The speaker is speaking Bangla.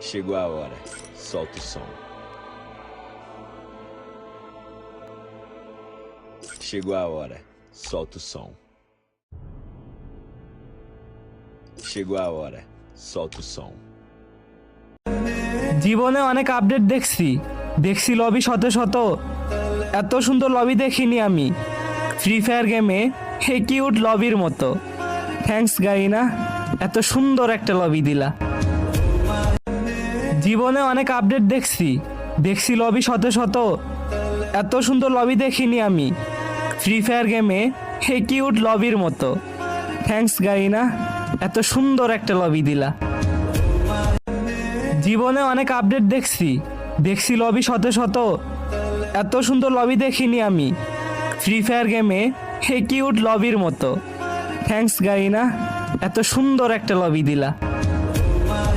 Chegou a hora. Solta o som. Chegou a hora. Solta o som. Chegou a hora. Solta o som. জীবনে অনেক আপডেট দেখছি দেখছি লবি শত শত এত সুন্দর লবি দেখিনি আমি ফ্রি ফায়ার গেমে হে কিউট লবির মতো থ্যাঙ্কস গাইনা এত সুন্দর একটা লবি দিলা জীবনে অনেক আপডেট দেখছি। দেখছি লবি শত শত। এত সুন্দর লবি দেখিনি আমি। ফ্রি ফায়ার গেমে হে কিউট লবির মতো। থ্যাঙ্কস গাইনা। এত সুন্দর একটা লবি দিলা। জীবনে অনেক আপডেট দেখছি। দেখছি লবি শত শত। এত সুন্দর লবি দেখিনি আমি। ফ্রি ফায়ার গেমে হে কিউট লবির মতো। থ্যাঙ্কস গাইনা। এত সুন্দর একটা লবি দিলা।